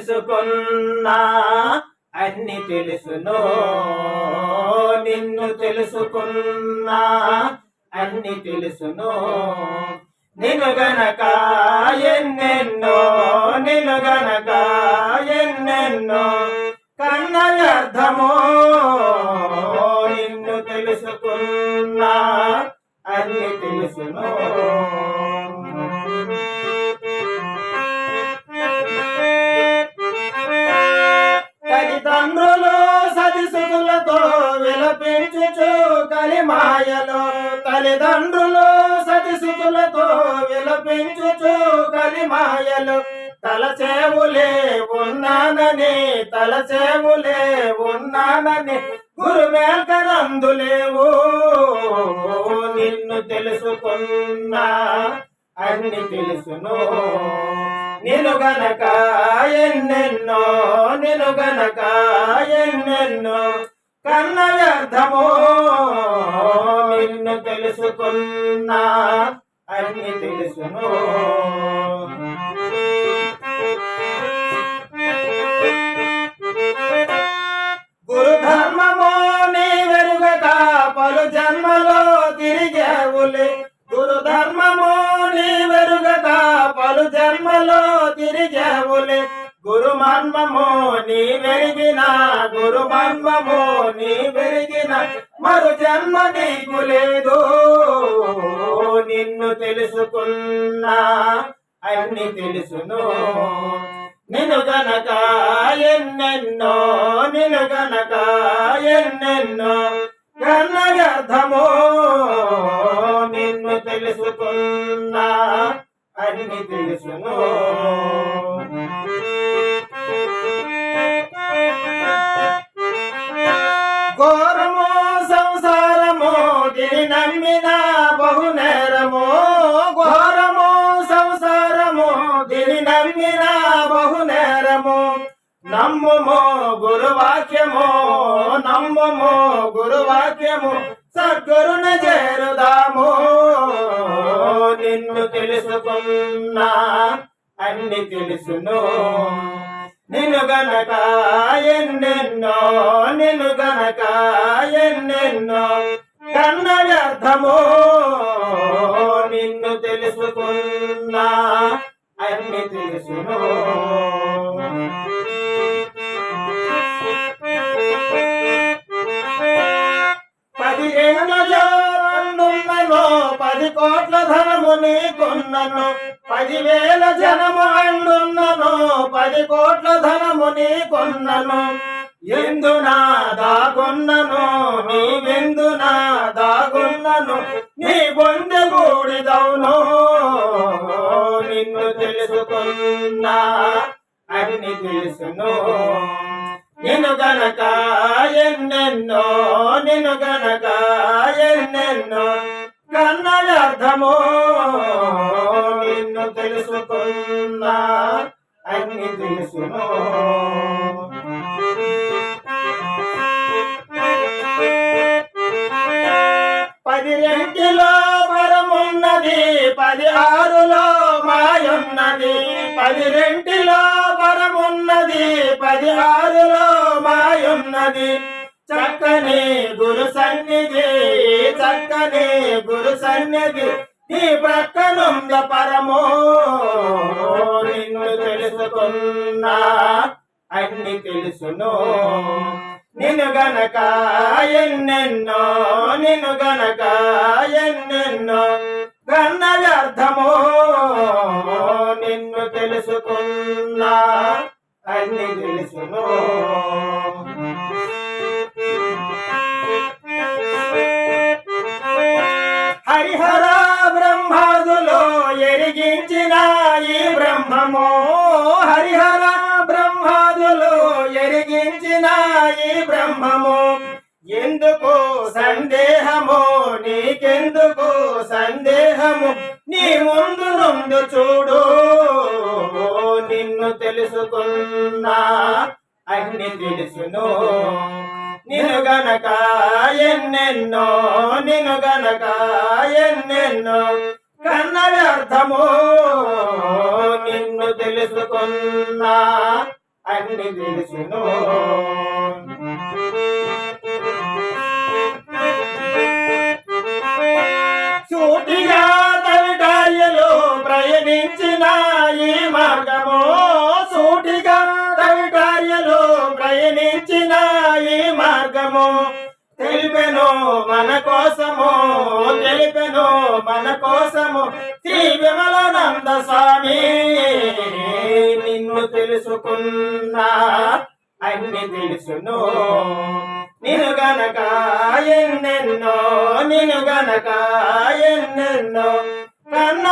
తెలుసుకున్నా? అన్ని తెలుసును? నిన్ను తెలుసుకున్నా? అన్ని తెలుసును? నిన్ను గనక ఎన్నెన్నో? నిన్ను గనక ఎన్నెన్నో? కన్న వ్యర్థమో నిన్ను తెలుసుకున్నా? అన్ని తెలుసును? కలిమాయలో తల్లిదండ్రులు సదిసులతో విలపించుచు కలిమాయలు తలచేవులే ఉన్నానని తలచేవులే ఉన్నానని గురుమేల్కనందులేవు నిన్ను తెలుసుకున్నా అన్ని తెలుసును. నిన్ను గనక ఎన్నెన్నో నిన్ను గనక ఎన్నెన్నో కన్న వ్యర్థమో నిన్ను తెలుసుకున్నా అన్ని తెలుసును. గురు మన్మము నీ వెరిగిన గురు మన్మము నీ వెరిగిన మరు జన్మ నీకు లేదు. నిన్ను తెలుసుకున్నా అన్ని తెలుసును. నిన్ను గనక ఎన్నెన్నో నిన్ను గనక ఎన్నెన్నో కన్న నిన్ను తెలుసుకున్నా. వారిని తెలుసును. ఘోరమో సంసారమో దీని నమ్మిన బహు బహునేరమో ఘోరమో సంసారమో దీని నమ్మిన బహు బహునేరమో నమ్ముమో గురువాక్యమో నమ్ముమో గురువాక్యము సద్గురుని చేరుదాము. నిన్ను తెలుసుకున్నా అన్ని తెలుసును. నిన్ను గనక ఎన్నెన్నో నిన్ను గనక ఎన్నెన్నో కన్న వ్యర్థమో నిన్ను తెలుసుకున్నా అన్ని తెలుసును. పది ఏళ్ళ పది కోట్ల ధనము నీకున్నను పదివేల జనము అండున్నను పది కోట్ల ధనము నీకున్నను. ఎందునా దాగున్నను నీవెందునా దాగున్నను నీ బొందె గూడిదవును నిన్ను తెలుసుకున్నా అన్ని తెలుసును. నిన్ను గనక ఎన్నెన్నో నిన్ను గనక ఎన్నెన్నో కన్న అర్థమో నిన్ను తెలుసుకున్నా అన్ని తెలుసును పది రెంటిలో వరమున్నది పది ఆరులో మాయున్నది. పది రెంటిలో వరమున్నది పది ఆరులో మాయున్నది. చక్కని గురు సన్నిధి పక్కనే గురు సన్నిధి. నీ పక్కనుంద పరమో నిన్ను తెలుసుకున్నా అన్ని తెలుసును. నిన్ను గనక ఎన్నెన్నో నిన్ను గనక ఎన్నెన్నో గన్న వ్యర్థమో బ్రహ్మమో హరిహర బ్రహ్మాదులో ఎరిగించిన ఈ బ్రహ్మము. ఎందుకు సందేహము? నీకెందుకు సందేహము? నీ ముందు నుండు చూడు. నిన్ను తెలుసుకున్నా. అన్ని తెలుసును. నిన్ను గనక ఎన్నెన్నో నిన్ను గనక ఎన్నెన్నో. కన్న వ్యర్థము నిన్ను తెలుసును సూటిగా తవిటాయలో ప్రయాణించిన ఈ మార్గము సూటిగా తవిటాయలో ప్రయాణించిన ఈ మార్గము తెలిపెను మన కోసము తెలిపెను మన కోసము శ్రీ విమలానంద స్వామి. నిన్ను తెలుసుకున్నా అన్ని తెలుసును. నిన్ను గనక ఎన్నెన్నో నిన్ను గనక ఎన్నెన్నో కన్న